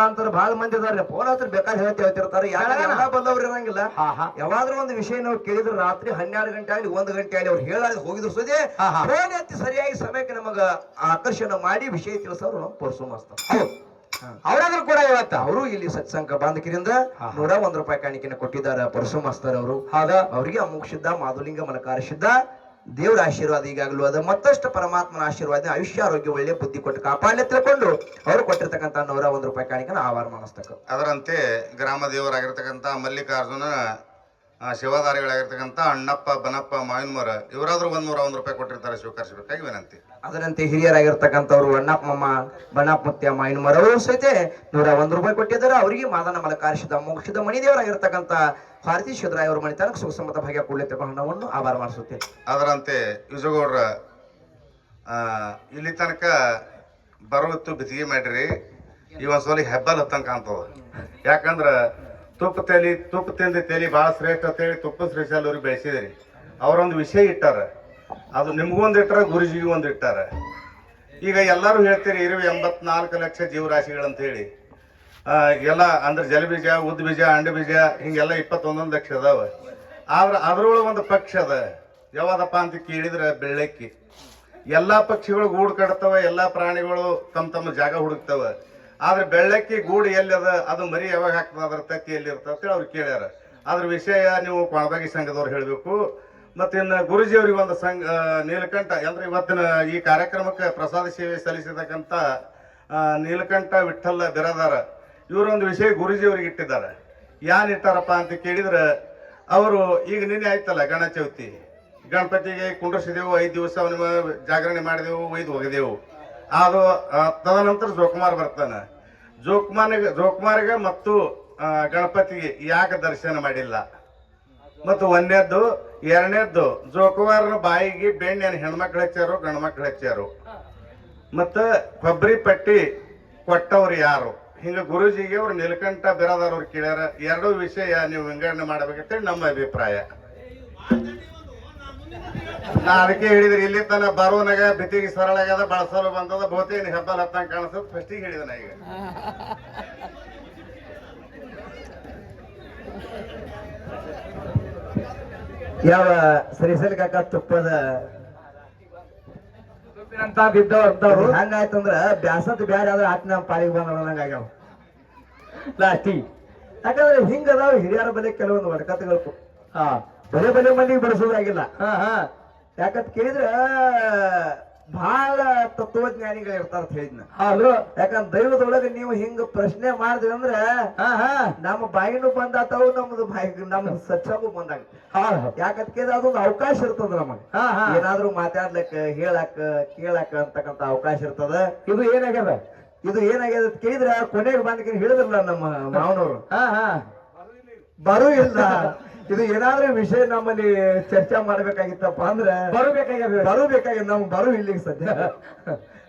ಮುಖಾಂತರ ಬಹಳ ಮಂದಿ ಇದಾರೆ ಫೋನ್ ಹತ್ರ ಬೇಕಾದ್ರೆ ಹೇಳ್ತಿ ಹೇಳ್ತಿರ್ತಾರೆ. ಎಲ್ಲ ಬಲ್ಲವ್ರು ಇರಂಗಿಲ್ಲ. ಯಾವಾದ್ರೂ ಒಂದು ವಿಷಯ ನಾವು ಕೇಳಿದ್ರೆ ರಾತ್ರಿ ಹನ್ನೆರಡು ಗಂಟೆ ಆಗಲಿ ಒಂದು ಗಂಟೆ ಆಗಲಿ ಅವ್ರು ಹೇಳಿ ಹೋಗಿದ್ರು ಹಾ. ಫೋನ್ ಎತ್ತಿ ಸರಿಯಾಗಿ ಸಮಯಕ್ಕೆ ನಮಗ ಆಕರ್ಷಣೆ ಮಾಡಿ ವಿಷಯ ತಿಳಿಸೋರು ನಮ್ಗೆ ಪರ್ಸು ಮಾಸ್ತರ್ ಹೌದು. ಅವರಾದ್ರೂ ಕೂಡ ಇವತ್ತ. ಅವರು ಇಲ್ಲಿ ಸತ್ಸಂಗ ಬಾಂಧಕರಿಂದ. ನೂರ ಒಂದ್ ರೂಪಾಯಿ ಕಾಣಿಕೆನ ಕೊಟ್ಟಿದ್ದಾರೆ ಪರಶು ಮಾಸ್ತರ್ ಅವರು. ಹಾಗ ಅವರಿಗೆ ಅಮುಕ್ಷಿದ್ದ ಮಾಧುಲಿಂಗ ಮಲಕಾರಿಸಿದ್ದ ದೇವರ ಆಶೀರ್ವಾದ ಈಗಾಗಲೂ ಅದ. ಮತ್ತಷ್ಟು ಪರಮಾತ್ಮನ ಆಶೀರ್ವಾದ ಆಯುಷ್ಯ, ಆರೋಗ್ಯ, ಒಳ್ಳೆ ಬುದ್ಧಿ ಕೊಟ್ಟು ಕಾಪಾಡಲಿ ತಿಳ್ಕೊಂಡು ಅವರು ಕೊಟ್ಟಿರ್ತಕ್ಕಂಥ ನೂರ ಒಂದು ರೂಪಾಯಿ ಕಾಣಿಕನ ಆವಾರ ಮಾಡಿಸ್ತಕ್ಕ. ಅದರಂತೆ ಗ್ರಾಮ ದೇವರಾಗಿರ್ತಕ್ಕಂಥ ಮಲ್ಲಿಕಾರ್ಜುನ ಆ, ಶಿವಧಾರಿಗಳಾಗಿರ್ತಕ್ಕಂಥ ಅಣ್ಣಪ್ಪ ಬನಪ್ಪ ಮಾವಿನಮರ ಇವರಾದ್ರೂ ಒಂದ್ ನೂರ ಒಂದು ರೂಪಾಯಿ ಕೊಟ್ಟಿರ್ತಾರೆ ಸ್ವೀಕರಿಸಬೇಕಾಗಿ ವಿನಂತಿ. ಅದರಂತೆ ಹಿರಿಯರಾಗಿರ್ತಕ್ಕಂಥವ್ರು ಅಣ್ಣಪ್ಪಮ್ಮ ಮಮ್ಮ ಬಣ್ಣಪ್ಪ ಮುತ್ಯ ಮಾಯಿನಮರ ಅವರು ಸಹಿತ ನೂರ ಒಂದು ರೂಪಾಯಿ ಕೊಟ್ಟಿದ್ದಾರೆ. ಅವರಿಗೆ ಮಾದನ ಮಲಕಾರಿಸಿದ ಮೋಕ್ಷದ ಮಣಿದೇವರಾಗಿರ್ತಕ್ಕಂಥ ಭಾರತೀ ಶಿವರಾಯ ಅವರ ಮಣಿತನಕ್ಕೆ ಸುಖ ಸಮ್ಮತ ಭಾಗ್ಯ ಕೊಡ್ಲಿ ಹಣವನ್ನು ಆಭಾರ ಮಾಡಿಸುತ್ತೇನೆ. ಅದರಂತೆ ಯುಜಗೌಡ್ರ ಇಲ್ಲಿ ತನಕ ಬರವತ್ತು ಬಿತ್ತಿಗೆ ಮಾಡ್ರಿ. ಈ ಒಂದ್ಸಲಿ ಹೆಬ್ಬಲ್ ಹತ್ತಂಗ ಕಾಣ್ತದ. ಯಾಕಂದ್ರ ತುಪ್ಪ ತಲಿ ತುಪ್ಪ ತಿಂದ ತಲಿ ಭಾಳ ಶ್ರೇಷ್ಠ ಅಂತೇಳಿ ತುಪ್ಪ ಶ್ರೇಷ್ಠ ಅವ್ರಿಗೆ ಬೆಳೆಸಿದ್ರಿ. ಅವರೊಂದು ವಿಷಯ ಇಟ್ಟಾರ. ಅದು ನಿಮ್ಗೊಂದು ಇಟ್ಟರೆ ಗುರುಜಿಗೆ ಒಂದು ಇಟ್ಟಾರ. ಈಗ ಎಲ್ಲರೂ ಹೇಳ್ತೀರಿ, ಇರುವ ಎಂಬತ್ನಾಲ್ಕು ಲಕ್ಷ ಜೀವರಾಶಿಗಳಂತ ಹೇಳಿ. ಎಲ್ಲ ಅಂದ್ರೆ ಜಲಬೀಜ ಉದ್ದ ಬೀಜ ಅಂಡು ಬೀಜ ಹಿಂಗೆಲ್ಲ ಇಪ್ಪತ್ತೊಂದೊಂದು ಲಕ್ಷ ಅದಾವ. ಆದ್ರೆ ಅದ್ರೊಳಗೆ ಒಂದು ಪಕ್ಷ ಅದ. ಯಾವ್ದಪ್ಪ ಅಂತ ಕೇಳಿದ್ರೆ ಬೆಳ್ಳಕ್ಕಿ. ಎಲ್ಲಾ ಪಕ್ಷಿಗಳು ಗೂಡು ಕಟ್ತವ, ಎಲ್ಲಾ ಪ್ರಾಣಿಗಳು ತಮ್ಮ ತಮ್ಮ ಜಾಗ ಹುಡುಕ್ತವ. ಆದ್ರೆ ಬೆಳ್ಳಕ್ಕಿ ಗೂಡು ಎಲ್ಲಿ ಅದ, ಅದು ಮರಿ ಯಾವಾಗ ಹಾಕ್ತದ, ಅದ್ರ ತತ್ತಿ ಎಲ್ಲಿ ಅಂತೇಳಿ ಅವ್ರು ಕೇಳ್ಯಾರ. ಅದ್ರ ವಿಷಯ ನೀವು ಕೊಳಬಾಗಿ ಸಂಘದವ್ರು ಹೇಳಬೇಕು. ಮತ್ತೆ ಇನ್ನು ಗುರುಜಿ ಅವ್ರಿಗೆ ಒಂದು ಸಂಘ ನೀಲಕಂಠ, ಅಂದ್ರೆ ಇವತ್ತಿನ ಈ ಕಾರ್ಯಕ್ರಮಕ್ಕೆ ಪ್ರಸಾದ ಸೇವೆ ಸಲ್ಲಿಸಿರ್ತಕ್ಕಂಥ ನೀಲಕಂಠ ವಿಠ್ಠಲ ಬಿರಾದಾರ, ಇವರೊಂದು ವಿಷಯ ಗುರುಜಿ ಅವ್ರಿಗೆ ಇಟ್ಟಿದ್ದಾರೆ. ಯಾನ್ ಇಟ್ಟಾರಪ್ಪ ಅಂತ ಕೇಳಿದ್ರೆ, ಅವರು ಈಗ ನಿನ್ನೆ ಆಯ್ತಲ್ಲ ಗಣಚೌತಿ ಚೌತಿ. ಗಣಪತಿಗೆ ಕುಂಡ್ರಿಸಿದೆವು, ಐದು ದಿವಸ ಅವನ ಜಾಗರಣೆ ಮಾಡಿದೆವು, ಒಯ್ದು ಒಗೆದೆವು ಅದು ತದನಂತರ ಜೋಕುಮಾರ್ ಬರ್ತಾನೆ. ಜೋಕುಮಾರ್ಗೆ ಜೋಕುಮಾರ್ಗೆ ಮತ್ತು ಗಣಪತಿಗೆ ಯಾಕೆ ದರ್ಶನ ಮಾಡಿಲ್ಲ? ಮತ್ತು ಒಂದನೇದ್ದು, ಎರಡನೇದ್ದು, ಜೋಕುಮಾರನ ಬಾಯಿಗೆ ಬೆಣ್ಣೆನ ಹೆಣ್ಮಕ್ಳು ಹಚ್ಚಾರು ಗಂಡ್ಮಕ್ಳು ಹಚ್ಚಾರು ಮತ್ತ ಕೊಬ್ಬರಿ ಪಟ್ಟಿ ಕೊಟ್ಟವ್ರು ಯಾರು? ಹಿಂಗೆ ಗುರುಜಿಗೆ ಅವ್ರು ನೀಲಕಂಠ ಅವ್ರು ಕೇಳ್ಯಾರ, ಎರಡೂ ವಿಷಯ ನೀವು ವಿಂಗಡಣೆ ಮಾಡ್ಬೇಕಂತೇಳಿ ನಮ್ಮ ಅಭಿಪ್ರಾಯ. ನಾ ಅದಕ್ಕೆ ಹೇಳಿದ್ರಿ ಇಲ್ಲಿ ತನ ಬರೋನಾಗ ಬಿತ್ತಿಗೆ ಸರಳ ಆಗ್ಯದ ಬಳಸಲು ಬಂದದ ಬಹುತೇಕ ಹೆಬ್ಬಲ್ ಹತ್ತಂಗ ಕಾಣಿಸೋದು ಫಸ್ಟಿಗೆ ಹೇಳಿದ ನಾ ಈಗ. ಯಾವ ಸರಿಸಲ್ ಕಾಕ ತುಪ್ಪದ ಅಂತ ಬಿದ್ದವ್ರು ಅಂತವ್ರು ಹಂಗಾಯ್ತಂದ್ರ ಬ್ಯಾಸತ್ ಬ್ಯಾರೆ ಆದ್ರೆ ಆತ್ ನಮ್ಮ ಪಾಲಿಗೆ ಬಂದಂಗ ಆಗ್ಯಾವ. ಲಾಸ್ಟಿ ಯಾಕಂದ್ರೆ ಹಿಂಗ ಅದಾವ ಹಿರಿಯರ ಬಲೆ ಕೆಲವೊಂದು ಒಡಕತ್ಗಳು ಹಾ. ಬಲೆ ಬಲೆ ಮಂದಿಗೆ ಬಡಿಸೋದಾಗಿಲ್ಲ. ಹಾ ಹಾ. ಯಾಕಂತ ಕೇಳಿದ್ರ ಬಹಳ ತತ್ವಜ್ಞಾನಿಗಳು ಇರ್ತಾರ ಅಂತ ಹೇಳಿದ್ನ. ಯಾಕಂದ್ರೆ ದೈವದೊಳಗೆ ನೀವು ಹಿಂಗ ಪ್ರಶ್ನೆ ಮಾಡಿದ್ರಿ ಅಂದ್ರ ಹಾ ಹಾ. ನಮ್ಮ ಬಾಯಿನೂ ಬಂದಾತಾವು ನಮ್ದು ಬಾಯಿ ನಮ್ ಸಚ್ಚಾಗೂ ಬಂದಾಗ. ಯಾಕಂತ ಕೇಳಿದ್ರೆ ಅದೊಂದು ಅವಕಾಶ ಇರ್ತದ ನಮಗ್. ಹಾ ಹಾ. ಏನಾದ್ರೂ ಮಾತಾಡ್ಲಿಕ್ಕ ಹೇಳಾಕ ಕೇಳಾಕ ಅಂತಕ್ಕಂತ ಅವಕಾಶ ಇರ್ತದ. ಇದು ಏನಾಗ್ಯದ? ಇದು ಏನಾಗ್ಯದ ಕೇಳಿದ್ರ ಕೊನೆಗೆ ಬಂದ ಹೇಳಿದ್ರಲ್ಲ ನಮ್ಮ ಮಾವನವರು. ಹಾ ಹಾ. ಬರು ಇಲ್ಲ ಇದು ಏನಾದ್ರೂ ವಿಷಯ ನಮ್ಮಲ್ಲಿ ಚರ್ಚೆ ಮಾಡ್ಬೇಕಾಗಿತ್ತಪ್ಪ ಅಂದ್ರೆ ಬರಬೇಕಾಗ್ಯದ ಬರಬೇಕಾಗಿ ನಾವು ನಮ್ಗೆ ಬರು ಇಲ್ಲಿಗೆ ಸದ್ಯ.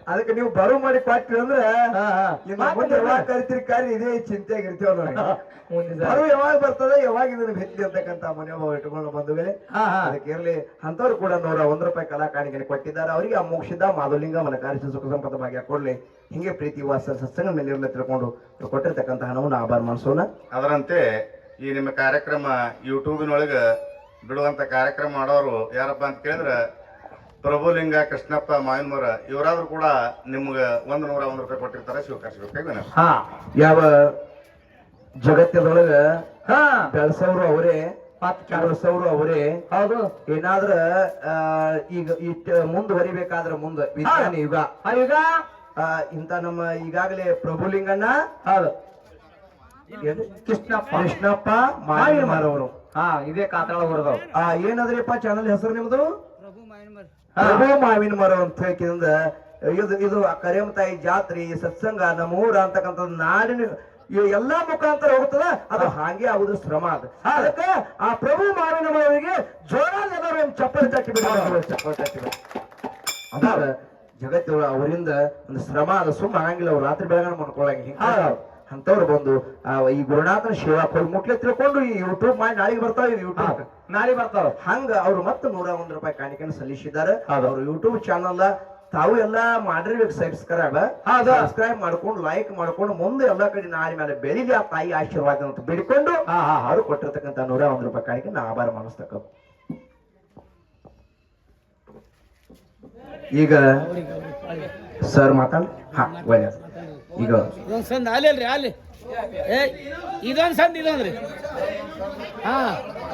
ಅದಕ್ಕೆ ನೀವು ಬರು ಮಾಡಿ ಕೊಟ್ರಿ ಅಂದ್ರೆ ಹಾ ಹಾ. ಇನ್ನು ಮುಂದೆ ಯಾವಾಗ ಕರಿತೀರಿ ಕರಿ ಇದೇ ಚಿಂತೆಯಾಗಿರ್ತೀವ ನೋಡಿ. ಮುಂದೆ ಬರು ಯಾವಾಗ ಬರ್ತದೆ ಯಾವಾಗ ಇದನ್ನ ಭೇಟಿ ಅಂತಕ್ಕಂತ ಮನೋಭಾವ ಇಟ್ಕೊಂಡು ಹಾ ಅದಕ್ಕೆ ಇರ್ಲಿ ಅಂತವ್ರು ಕೂಡ ನೂರ ಒಂದ್ ರೂಪಾಯಿ ಕಲಾ ಕಾಣಿಕೆ ಕೊಟ್ಟಿದ್ದಾರೆ. ಅವರಿಗೆ ಆ ಮೋಕ್ಷದ ಮಾಧುಲಿಂಗ ಮನಕಾರಿಸಿ ಸುಖ ಸಂಪದ ಭಾಗ್ಯ ಕೊಡ್ಲಿ. ಹಿಂಗೆ ಪ್ರೀತಿ ವಾಸ ಸತ್ಸಂಗ ಮೇಲೆ ಇರ್ಲಿ ತಿಳ್ಕೊಂಡು ಕೊಟ್ಟಿರ್ತಕ್ಕಂತ ಕೊಟ್ಟಿರ್ತಕ್ಕಂಥ ಹಣವನ್ನು ಆಭಾರ ಮಾಡಿಸೋಣ. ಅದರಂತೆ ಈ ನಿಮ್ಮ ಕಾರ್ಯಕ್ರಮ ಯೂಟ್ಯೂಬಿನೊಳಗೆ ಬಿಡುವಂಥ ಕಾರ್ಯಕ್ರಮ ಮಾಡೋರು ಯಾರಪ್ಪ ಅಂತ ಕೇಳಿದ್ರೆ ಪ್ರಭುಲಿಂಗ ಕೃಷ್ಣಪ್ಪ ಮಾಯನ್ಮರ ಇವರಾದರೂ ಕೂಡ ನಿಮ್ಗೆ ಒಂದು ನೂರ ಒಂದು ರೂಪಾಯಿ ಕೊಟ್ಟಿರ್ತಾರೆ ಸ್ವೀಕರಿಸಬೇಕು ಹಾ. ಯಾವ ಜಗತ್ತದೊಳಗ ಬೆಳೆಸೋರು ಅವರೇ ಬೆಳೆಸೋರು ಅವರೇ. ಹೌದು. ಏನಾದ್ರ ಈಗ ಇಷ್ಟ ಮುಂದುವರಿಬೇಕಾದ್ರ ಮುಂದ ವಿಜ್ಞಾನ ಯುಗ. ಆ ಯುಗ? ಇಂಥ ನಮ್ಮ ಈಗಾಗಲೇ ಪ್ರಭುಲಿಂಗಣ್ಣ ಹೌದು? ಕೃಷ್ಣಪ್ಪ. ಕೃಷ್ಣಪ್ಪ ಹಾ ಇದೇ ಕಾತಳ ಹೊರದವ್ ಆ ಏನದ್ರಿಪ್ಪ ಚಾನಲ್ ಹೆಸರು ನಿಮ್ದು? ಪ್ರಭು ಮಾವಿನ ಮರ ಅಂತ ಹೇಳಿಕಿಂದ ಇದು ಇದು ಕರೆಮತಾಯಿ ಜಾತ್ರೆ ಸತ್ಸಂಗ ನಮ್ಮ ಊರ ಅಂತಕ್ಕಂಥ ನಾಡಿನ ಇವು ಎಲ್ಲಾ ಮುಖಾಂತರ ಹೋಗ್ತದ ಅದು ಹಾಗೆ ಆಗುದು ಶ್ರಮ ಅದು. ಅದಕ್ಕೆ ಆ ಪ್ರಭು ಮಾವಿನ ಮರವರಿಗೆ ಜೋರ ಎಲ್ಲರೂ ಒಂದು ಚಪ್ಪಲಿ ತಟ್ಟಿ ಬಿಡೋದು ಚಪ್ಪಲಿ ತಟ್ಟಿ ಅದ ಜಗತ್ತಿನ ಅವರಿಂದ ಒಂದು ಶ್ರಮ ಅದು. ಸುಮ್ಮನೆ ಆಗಂಗಿಲ್ಲ ಅವ್ರು ರಾತ್ರಿ ಬೆಳಗಾನ ಮಾಡ್ಕೊಳಂಗ ಅಂತವ್ರು ಬಂದು ಆ, ಈ ಗುರುನಾಥನ ಶಿವ ಕೊಡಿ ಮುಟ್ಲೆ ತಿಳ್ಕೊಂಡು ಈ ಯೂಟ್ಯೂಬ್ ಮಾಡಿ ನಾಳೆಗೆ ಬರ್ತಾವ ಯೂಟ್ಯೂಬ್ ನಾಳೆ ಬರ್ತಾವ ಹಂಗ ಅವ್ರು ಮತ್ತೆ ನೂರ ಒಂದ್ ರೂಪಾಯಿ ಕಾಣಿಕೆಯನ್ನು ಸಲ್ಲಿಸಿದ್ದಾರೆ. ಅವ್ರ ಯೂಟ್ಯೂಬ್ ಚಾನಲ್ ತಾವು ಎಲ್ಲಾ ಮಾಡಿರ್ಬೇಕು ಸಬ್ಸ್ಕ್ರೈಬ್ ಹೌದು. ಸಬ್ಸ್ಕ್ರೈಬ್ ಮಾಡ್ಕೊಂಡು ಲೈಕ್ ಮಾಡ್ಕೊಂಡು ಮುಂದೆ ಎಲ್ಲಾ ಕಡೆ ನಾಳೆ ಮೇಲೆ ಬೆಳಿಲಿ ಆ ತಾಯಿ ಆಶೀರ್ವಾದ ಅಂತ ಬಿಡ್ಕೊಂಡು ಅವ್ರು ಕೊಟ್ಟಿರ್ತಕ್ಕಂತ ಹಾ. ಅವರು ಕೊಟ್ಟಿರ್ತಕ್ಕಂಥ ನೂರ ಒಂದು ರೂಪಾಯಿ ಕಾಣಿಕೆ ನಾ ಆಭಾರ ಮಾಡಿಸ್ತಕ್ಕ ಈಗ ಸರ್ ಮಾತಾಡ್ ಹಾ ಒಳ್ಳೆ ಈಗ ಇದೊಂದು ಸಂದ್ ಅಲ್ಲಿ ಅಲ್ರಿ ಅಲ್ಲಿ. ಏ ಇದೊಂದು ಸಂದ್ ಇದೊಂದ್ರಿ. ಹಾ.